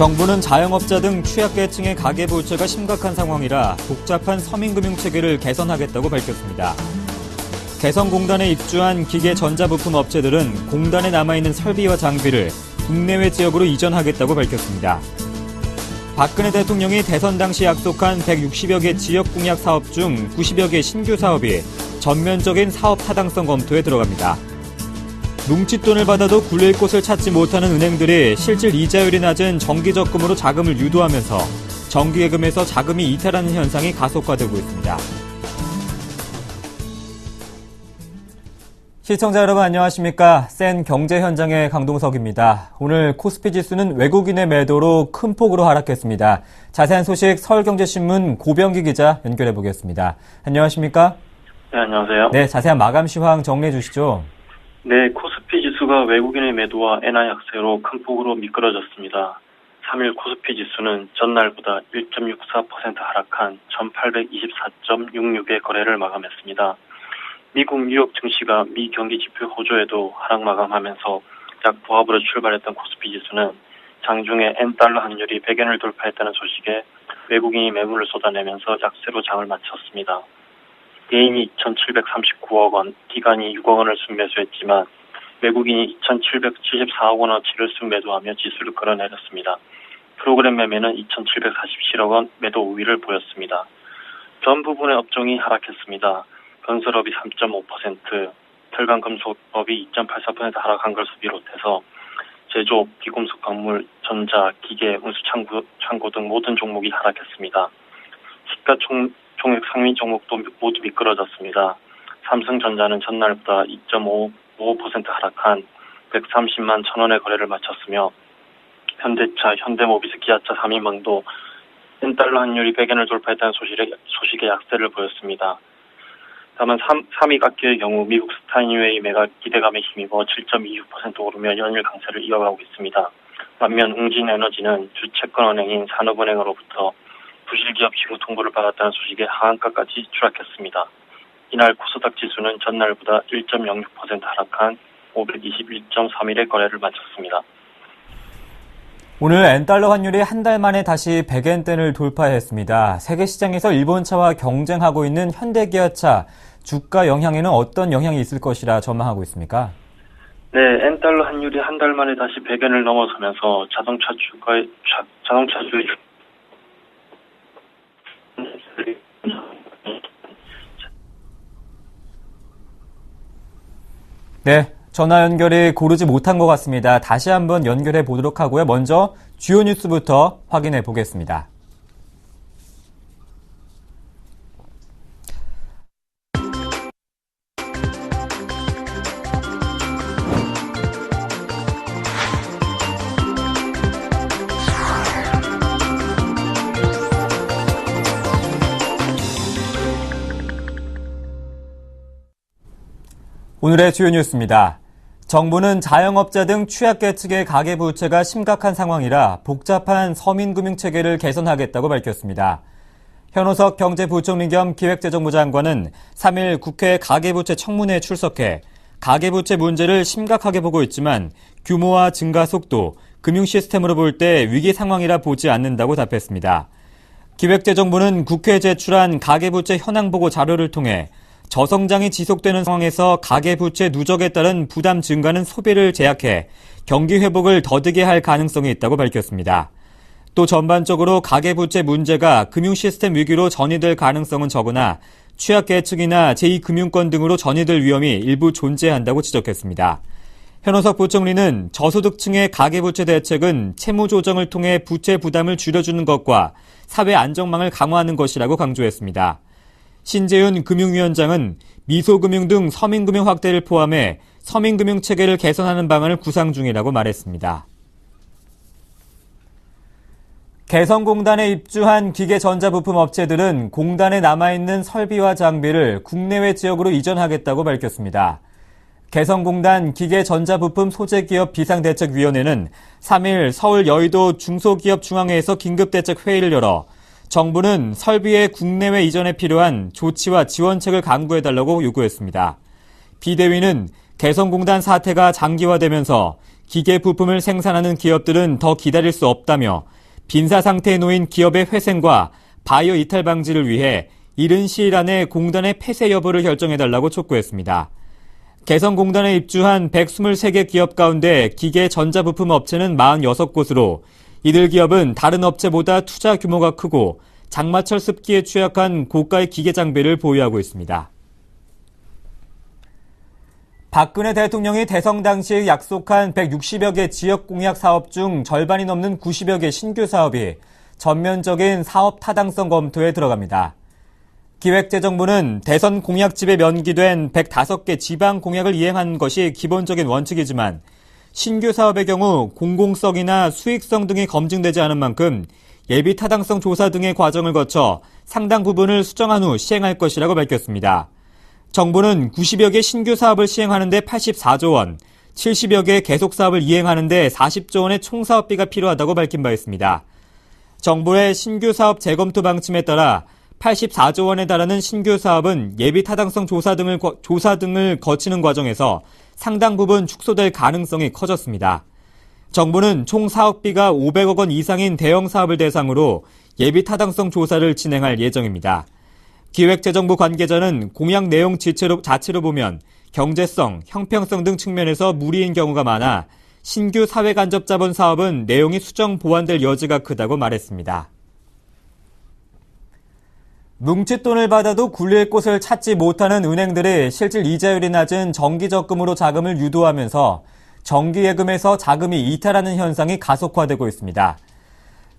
정부는 자영업자 등 취약계층의 가계부채가 심각한 상황이라 복잡한 서민금융 체계를 개선하겠다고 밝혔습니다. 개성공단에 입주한 기계 전자부품 업체들은 공단에 남아있는 설비와 장비를 국내외 지역으로 이전하겠다고 밝혔습니다. 박근혜 대통령이 대선 당시 약속한 160여 개 지역 공약 사업 중 90여 개 신규 사업이 전면적인 사업 타당성 검토에 들어갑니다. 뭉칫돈을 받아도 굴릴 곳을 찾지 못하는 은행들이 실질 이자율이 낮은 정기적금으로 자금을 유도하면서 정기예금에서 자금이 이탈하는 현상이 가속화되고 있습니다. 시청자 여러분 안녕하십니까? 센 경제 현장의 강동석입니다. 오늘 코스피 지수는 외국인의 매도로 큰 폭으로 하락했습니다. 자세한 소식 서울경제신문 고병기 기자 연결해 보겠습니다. 안녕하십니까? 네, 안녕하세요. 네, 자세한 마감 시황 정리해 주시죠. 네, 코스 피 지수가 외국인의 매도와 엔화 약세로 큰 폭으로 미끄러졌습니다. 3일 코스피 지수는 전날보다 1.64% 하락한 1824.66의 거래를 마감했습니다. 미국 뉴욕 증시가 미 경기 지표 호조에도 하락 마감하면서 약 부합으로 출발했던 코스피 지수는 장중에 엔 달러 환율이 100엔을 돌파했다는 소식에 외국인이 매물을 쏟아내면서 약세로 장을 마쳤습니다. 개인이 2,739억 원, 기관이 6억 원을 순매수했지만 외국인이 2,774억 원어치를 순매도하며 지수를 끌어내렸습니다. 프로그램 매매는 2,747억 원 매도 우위를 보였습니다. 전 부분의 업종이 하락했습니다. 건설업이 3.5%, 철강금속업이 2.84% 하락한 것을 비롯해서 제조업, 비금속 광물, 전자, 기계, 운수 창고, 창고 등 모든 종목이 하락했습니다. 시가총 총액 상위 종목도 모두 미끄러졌습니다. 삼성전자는 전날보다 2.55% 하락한 130만 천 원의 거래를 마쳤으며 현대차, 현대모비스, 기아차 3인방도 엔달러 환율이 100엔을 돌파했다는 소식에, 소식에 약세를 보였습니다. 다만 3, 3위 각기의 경우 미국 스타인웨이 매가 기대감에 힘입어 7.26% 오르며 연일 강세를 이어가고 있습니다. 반면 웅진에너지는 주채권은행인 산업은행으로부터 부실기업 징후 통보를 받았다는 소식에 하한가까지 추락했습니다. 이날 코스닥 지수는 전날보다 1.06% 하락한 521.31의 거래를 마쳤습니다. 오늘 엔달러 환율이 한 달 만에 다시 100엔대를 돌파했습니다. 세계 시장에서 일본차와 경쟁하고 있는 현대기아차 주가 영향에는 어떤 영향이 있을 것이라 전망하고 있습니까? 네, 엔달러 환율이 한 달 만에 다시 100엔을 넘어서면서 자동차 주가의 자, 자동차 주의 네, 전화 연결이 고르지 못한 것 같습니다. 다시 한번 연결해 보도록 하고요. 먼저 주요 뉴스부터 확인해 보겠습니다. 오늘의 주요 뉴스입니다. 정부는 자영업자 등 취약계층의 가계부채가 심각한 상황이라 복잡한 서민금융체계를 개선하겠다고 밝혔습니다. 현호석 경제부총리 겸 기획재정부 장관은 3일 국회 가계부채 청문회에 출석해 가계부채 문제를 심각하게 보고 있지만 규모와 증가 속도, 금융 시스템으로 볼 때 위기 상황이라 보지 않는다고 답했습니다. 기획재정부는 국회에 제출한 가계부채 현황 보고 자료를 통해 저성장이 지속되는 상황에서 가계부채 누적에 따른 부담 증가는 소비를 제약해 경기 회복을 더디게 할 가능성이 있다고 밝혔습니다. 또 전반적으로 가계부채 문제가 금융 시스템 위기로 전이될 가능성은 적으나 취약계층이나 제2금융권 등으로 전이될 위험이 일부 존재한다고 지적했습니다. 현호석 부총리는 저소득층의 가계부채 대책은 채무 조정을 통해 부채 부담을 줄여주는 것과 사회 안정망을 강화하는 것이라고 강조했습니다. 신재윤 금융위원장은 미소금융 등 서민금융 확대를 포함해 서민금융 체계를 개선하는 방안을 구상 중이라고 말했습니다. 개성공단에 입주한 기계전자부품 업체들은 공단에 남아있는 설비와 장비를 국내외 지역으로 이전하겠다고 밝혔습니다. 개성공단 기계전자부품 소재기업 비상대책위원회는 3일 서울 여의도 중소기업 중앙회에서 긴급대책 회의를 열어 정부는 설비의 국내외 이전에 필요한 조치와 지원책을 강구해달라고 요구했습니다. 비대위는 개성공단 사태가 장기화되면서 기계 부품을 생산하는 기업들은 더 기다릴 수 없다며 빈사 상태에 놓인 기업의 회생과 바이오 이탈 방지를 위해 이른 시일 안에 공단의 폐쇄 여부를 결정해달라고 촉구했습니다. 개성공단에 입주한 123개 기업 가운데 기계 전자부품 업체는 46곳으로 이들 기업은 다른 업체보다 투자 규모가 크고 장마철 습기에 취약한 고가의 기계 장비를 보유하고 있습니다. 박근혜 대통령이 대선 당시 약속한 160여 개 지역 공약 사업 중 절반이 넘는 90여 개 신규 사업이 전면적인 사업 타당성 검토에 들어갑니다. 기획재정부는 대선 공약집에 면기된 105개 지방 공약을 이행한 것이 기본적인 원칙이지만 신규 사업의 경우 공공성이나 수익성 등이 검증되지 않은 만큼 예비 타당성 조사 등의 과정을 거쳐 상당 부분을 수정한 후 시행할 것이라고 밝혔습니다. 정부는 90여 개 신규 사업을 시행하는데 84조 원, 70여 개 계속 사업을 이행하는데 40조 원의 총 사업비가 필요하다고 밝힌 바 있습니다. 정부의 신규 사업 재검토 방침에 따라 84조 원에 달하는 신규 사업은 예비 타당성 조사 등을 조사 등을 거치는 과정에서 상당 부분 축소될 가능성이 커졌습니다. 정부는 총 사업비가 500억 원 이상인 대형 사업을 대상으로 예비 타당성 조사를 진행할 예정입니다. 기획재정부 관계자는 공약 내용 지체로, 자체로 보면 경제성, 형평성 등 측면에서 무리인 경우가 많아 신규 사회간접자본 사업은 내용이 수정 보완될 여지가 크다고 말했습니다. 뭉칫돈을 받아도 굴릴 곳을 찾지 못하는 은행들이 실질 이자율이 낮은 정기적금으로 자금을 유도하면서 정기예금에서 자금이 이탈하는 현상이 가속화되고 있습니다.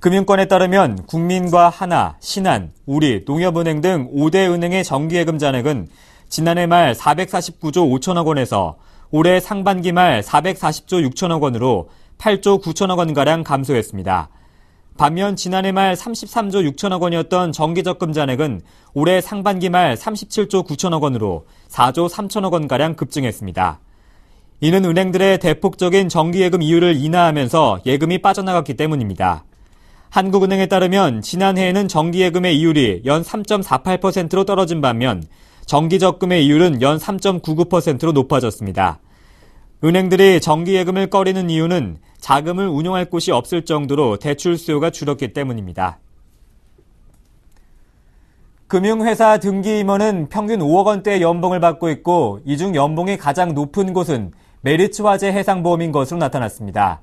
금융권에 따르면 국민과 하나, 신한, 우리, 농협은행 등 5대 은행의 정기예금 잔액은 지난해 말 449조 5천억 원에서 올해 상반기 말 440조 6천억 원으로 8조 9천억 원가량 감소했습니다. 반면 지난해 말 33조 6천억 원이었던 정기적금 잔액은 올해 상반기 말 37조 9천억 원으로 4조 3천억 원가량 급증했습니다. 이는 은행들의 대폭적인 정기예금 이율을 인하하면서 예금이 빠져나갔기 때문입니다. 한국은행에 따르면 지난해에는 정기예금의 이율이 연 3.48%로 떨어진 반면 정기적금의 이율은 연 3.99%로 높아졌습니다. 은행들이 정기예금을 꺼리는 이유는 자금을 운용할 곳이 없을 정도로 대출 수요가 줄었기 때문입니다. 금융회사 등기 임원은 평균 5억 원대의 연봉을 받고 있고 이 중 연봉이 가장 높은 곳은 메리츠 화재 해상보험인 것으로 나타났습니다.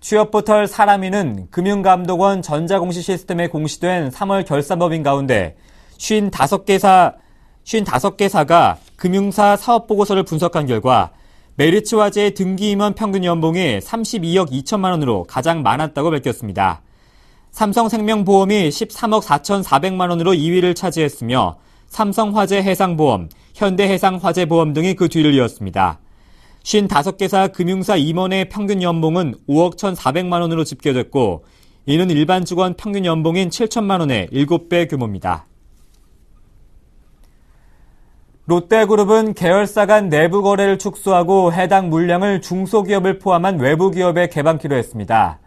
취업 포털 사람이는 금융감독원 전자공시 시스템에 공시된 3월 결산법인 가운데 55개사, 55개사가 금융사 사업보고서를 분석한 결과 메리츠 화재의 등기 임원 평균 연봉이 32억 2천만 원으로 가장 많았다고 밝혔습니다. 삼성생명보험이 13억 4,400만 원으로 2위를 차지했으며 삼성화재 해상보험, 현대해상화재보험 등이 그 뒤를 이었습니다. 55개사 금융사 임원의 평균 연봉은 5억 1,400만 원으로 집계됐고 이는 일반 직원 평균 연봉인 7천만 원의 7배 규모입니다. 롯데그룹은 계열사 간 내부 거래를 축소하고 해당 물량을 중소기업을 포함한 외부 기업에 개방키로 했습니다.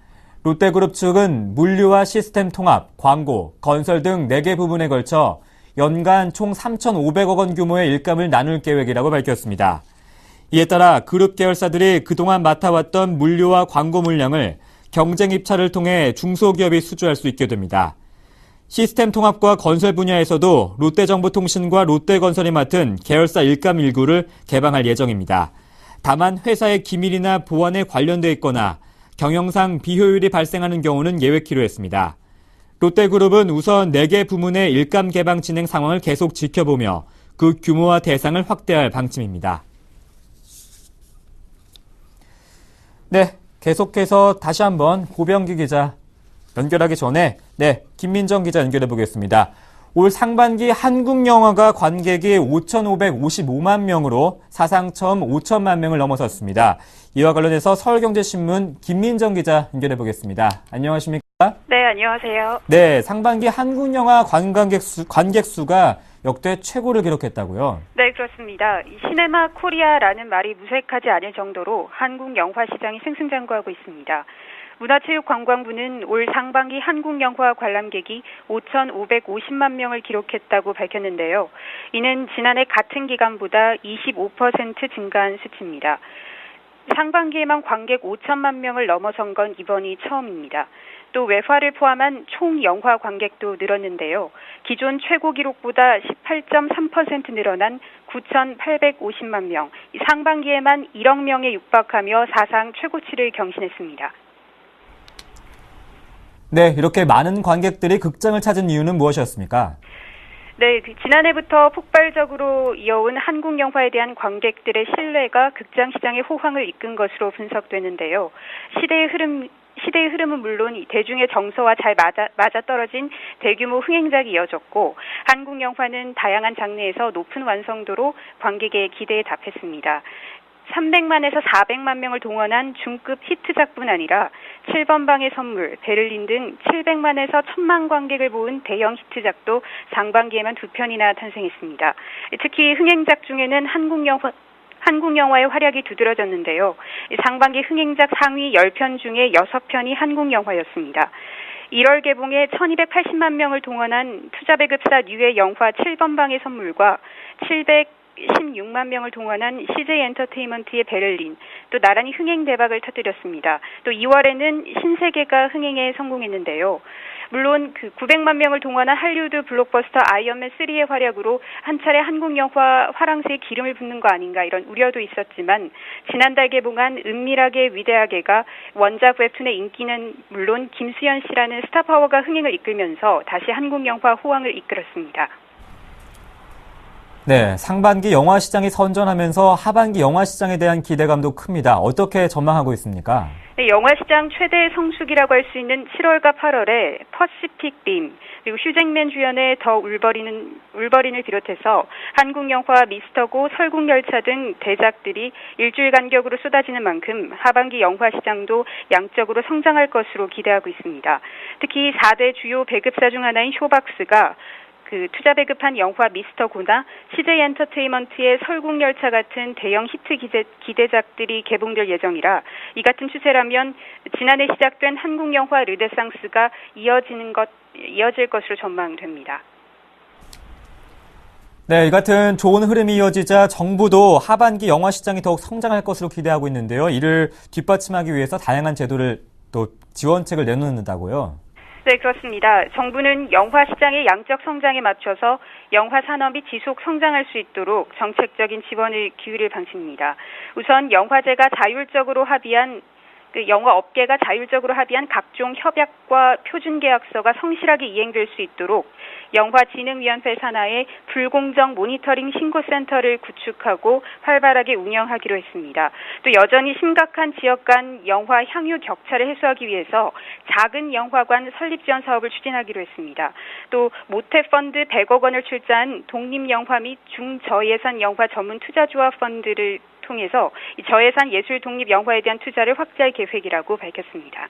롯데그룹 측은 물류와 시스템 통합, 광고, 건설 등 4개 부분에 걸쳐 연간 총 3,500억 원 규모의 일감을 나눌 계획이라고 밝혔습니다. 이에 따라 그룹 계열사들이 그동안 맡아왔던 물류와 광고 물량을 경쟁 입찰을 통해 중소기업이 수주할 수 있게 됩니다. 시스템 통합과 건설 분야에서도 롯데정보통신과 롯데건설이 맡은 계열사 일감 일구를 개방할 예정입니다. 다만 회사의 기밀이나 보안에 관련돼 있거나 경영상 비효율이 발생하는 경우는 예외키로 했습니다. 롯데그룹은 우선 4개 부문의 일감 개방 진행 상황을 계속 지켜보며 그 규모와 대상을 확대할 방침입니다. 네, 계속해서 다시 한번 고병기 기자 연결하기 전에 네, 김민정 기자 연결해 보겠습니다. 올 상반기 한국 영화가 관객이 5,555만 명으로 사상 처음 5천만 명을 넘어섰습니다. 이와 관련해서 서울경제신문 김민정 기자 연결해 보겠습니다. 안녕하십니까? 네, 안녕하세요. 네, 상반기 한국 영화 관광객 수, 관객 수가 역대 최고를 기록했다고요? 네, 그렇습니다. 이 시네마 코리아라는 말이 무색하지 않을 정도로 한국 영화 시장이 승승장구하고 있습니다. 문화체육관광부는 올 상반기 한국 영화 관람객이 5,550만 명을 기록했다고 밝혔는데요. 이는 지난해 같은 기간보다 25% 증가한 수치입니다. 상반기에만 관객 5천만 명을 넘어선 건 이번이 처음입니다. 또 외화를 포함한 총 영화 관객도 늘었는데요. 기존 최고 기록보다 18.3% 늘어난 9,850만 명, 상반기에만 1억 명에 육박하며 사상 최고치를 경신했습니다. 네, 이렇게 많은 관객들이 극장을 찾은 이유는 무엇이었습니까? 네, 그 지난해부터 폭발적으로 이어온 한국 영화에 대한 관객들의 신뢰가 극장 시장의 호황을 이끈 것으로 분석되는데요. 시대의 흐름 시대의 흐름은 물론 대중의 정서와 잘 맞아, 맞아떨어진 대규모 흥행작이 이어졌고 한국 영화는 다양한 장르에서 높은 완성도로 관객의 기대에 답했습니다. 300만에서 400만 명을 동원한 중급 히트작뿐 아니라 7번 방의 선물, 베를린 등 700만에서 1000만 관객을 모은 대형 히트작도 상반기에만 두 편이나 탄생했습니다. 특히 흥행작 중에는 한국 영화 한국 영화의 활약이 두드러졌는데요. 상반기 흥행작 상위 10편 중에 6편이 한국 영화였습니다. 1월 개봉에 1280만 명을 동원한 투자배급사 뉴의 영화 7번 방의 선물과 716만 명을 동원한 CJ 엔터테인먼트의 베를린, 또 나란히 흥행 대박을 터뜨렸습니다. 또 2월에는 신세계가 흥행에 성공했는데요. 물론 그 900만 명을 동원한 할리우드 블록버스터 아이언맨 3의 활약으로 한 차례 한국 영화 화랑새에 기름을 붓는 거 아닌가 이런 우려도 있었지만 지난달 개봉한 은밀하게 위대하게가 원작 웹툰의 인기는 물론 김수현 씨라는 스타 파워가 흥행을 이끌면서 다시 한국 영화 호황을 이끌었습니다. 네, 상반기 영화 시장이 선전하면서 하반기 영화 시장에 대한 기대감도 큽니다. 어떻게 전망하고 있습니까? 네, 영화 시장 최대 성수기라고 할 수 있는 7월과 8월에 퍼시픽 림 그리고 휴잭맨 주연의 더 울버린은 울버린을 비롯해서 한국 영화 미스터고 설국열차 등 대작들이 일주일 간격으로 쏟아지는 만큼 하반기 영화 시장도 양적으로 성장할 것으로 기대하고 있습니다. 특히 4대 주요 배급사 중 하나인 쇼박스가 그 투자 배급한 영화 미스터 고나 CJ 엔터테인먼트의 설국열차 같은 대형 히트 기대, 기대 작들이 개봉될 예정이라 이 같은 추세라면 지난해 시작된 한국 영화 르네상스가 이어지는 것 이어질 것으로 전망됩니다. 네, 이 같은 좋은 흐름이 이어지자 정부도 하반기 영화 시장이 더욱 성장할 것으로 기대하고 있는데요. 이를 뒷받침하기 위해서 다양한 제도를 또 지원책을 내놓는다고요. 네, 그렇습니다. 정부는 영화 시장의 양적 성장에 맞춰서 영화 산업이 지속 성장할 수 있도록 정책적인 지원을 기울일 방침입니다. 우선 영화제가 자율적으로 합의한 그 영화 업계가 자율적으로 합의한 각종 협약과 표준 계약서가 성실하게 이행될 수 있도록 영화진흥위원회 산하에 불공정 모니터링 신고센터를 구축하고 활발하게 운영하기로 했습니다. 또 여전히 심각한 지역 간 영화 향유 격차를 해소하기 위해서 작은 영화관 설립 지원 사업을 추진하기로 했습니다. 또 모태 펀드 100억 원을 출자한 독립 영화 및 중저예산 영화 전문 투자조합 펀드를 통해서 저예산 예술 독립 영화에 대한 투자를 확대할 계획이라고 밝혔습니다.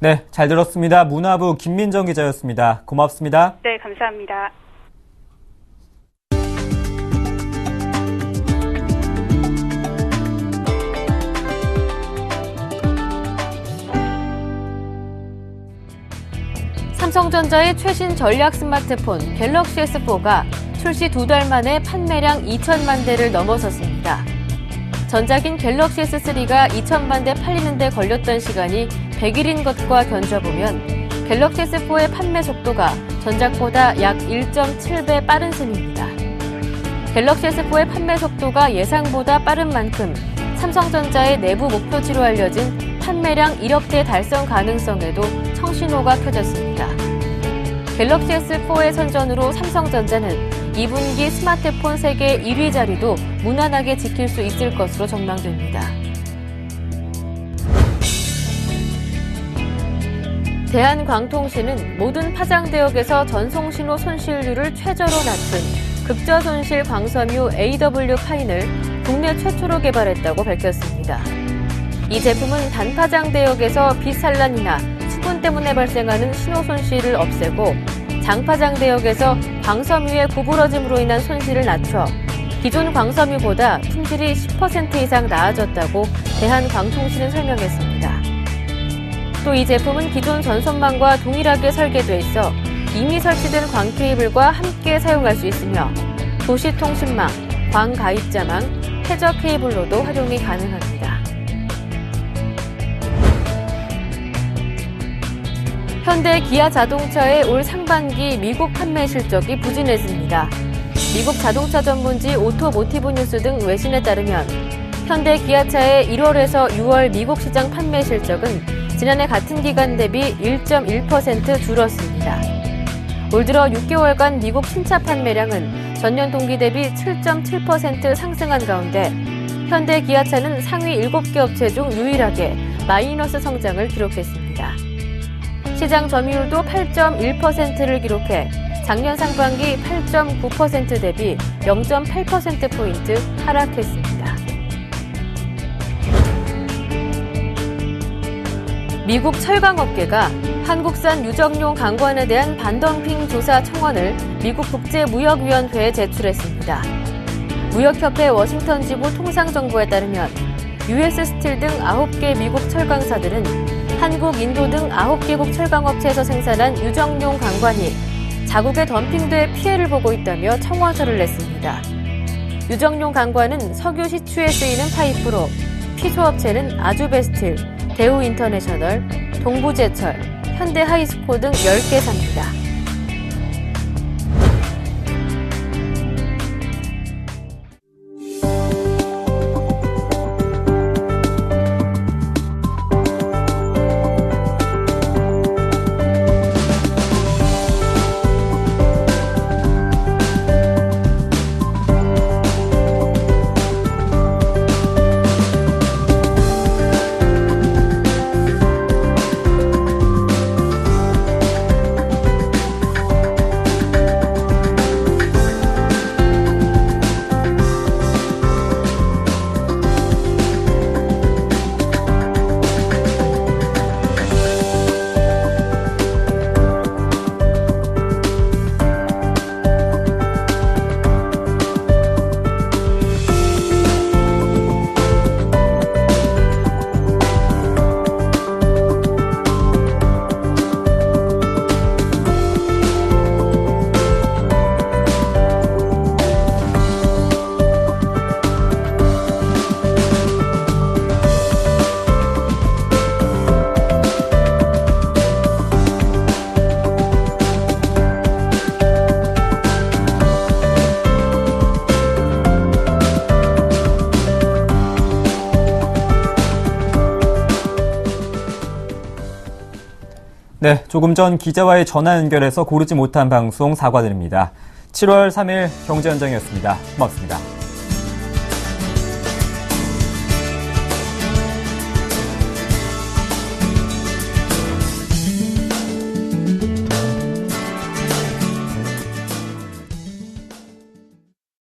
네, 잘 들었습니다. 문화부 김민정 기자였습니다. 고맙습니다. 네, 감사합니다. 삼성전자의 최신 전략 스마트폰 갤럭시 S4가 출시 두 달 만에 판매량 2천만 대를 넘어섰습니다. 전작인 갤럭시 S3가 2천만 대 팔리는 데 걸렸던 시간이 100일인 것과 견져보면 갤럭시 S4의 판매 속도가 전작보다 약 1.7배 빠른 셈입니다. 갤럭시 S4의 판매 속도가 예상보다 빠른 만큼 삼성전자의 내부 목표치로 알려진 판매량 1억 대 달성 가능성에도 청신호가 켜졌습니다. 갤럭시 S4의 선전으로 삼성전자는 2분기 스마트폰 세계 1위 자리도 무난하게 지킬 수 있을 것으로 전망됩니다. 대한광통신은 모든 파장 대역에서 전송신호 손실률을 최저로 낮춘 극저 손실 광섬유 AW 파인을 국내 최초로 개발했다고 밝혔습니다. 이 제품은 단파장 대역에서 빛산란이나 수분 때문에 발생하는 신호 손실을 없애고 장파장 대역에서 광섬유의 구부러짐으로 인한 손실을 낮춰 기존 광섬유보다 품질이 10% 이상 나아졌다고 대한광통신은 설명했습니다. 또 이 제품은 기존 전선망과 동일하게 설계돼 있어 이미 설치된 광 케이블과 함께 사용할 수 있으며 도시통신망, 광가입자망, 해저 케이블로도 활용이 가능합니다. 현대 기아 자동차의 올 상반기 미국 판매 실적이 부진했습니다. 미국 자동차 전문지 오토모티브 뉴스 등 외신에 따르면 현대 기아차의 1월에서 6월 미국 시장 판매 실적은 지난해 같은 기간 대비 1.1% 줄었습니다. 올 들어 6개월간 미국 신차 판매량은 전년 동기 대비 7.7% 상승한 가운데 현대 기아차는 상위 7개 업체 중 유일하게 마이너스 성장을 기록했습니다. 시장 점유율도 8.1%를 기록해 작년 상반기 8.9% 대비 0.8%포인트 하락했습니다. 미국 철강업계가 한국산 유정용 강관에 대한 반덤핑 조사 청원을 미국 국제무역위원회에 제출했습니다. 무역협회 워싱턴 지부 통상정보에 따르면 US 스틸 등 9개 미국 철강사들은 한국, 인도 등 9개국 철강업체에서 생산한 유정용 강관이 자국에 덤핑돼 피해를 보고 있다며 청원서를 냈습니다. 유정용 강관은 석유 시추에 쓰이는 파이프로 피조업체는 아주베스틸, 대우인터내셔널, 동부제철, 현대하이스코 등 10개사입니다. 네, 조금 전 기자와의 전화 연결해서 고르지 못한 방송 사과드립니다. 7월 3일 경제 현장이었습니다. 고맙습니다.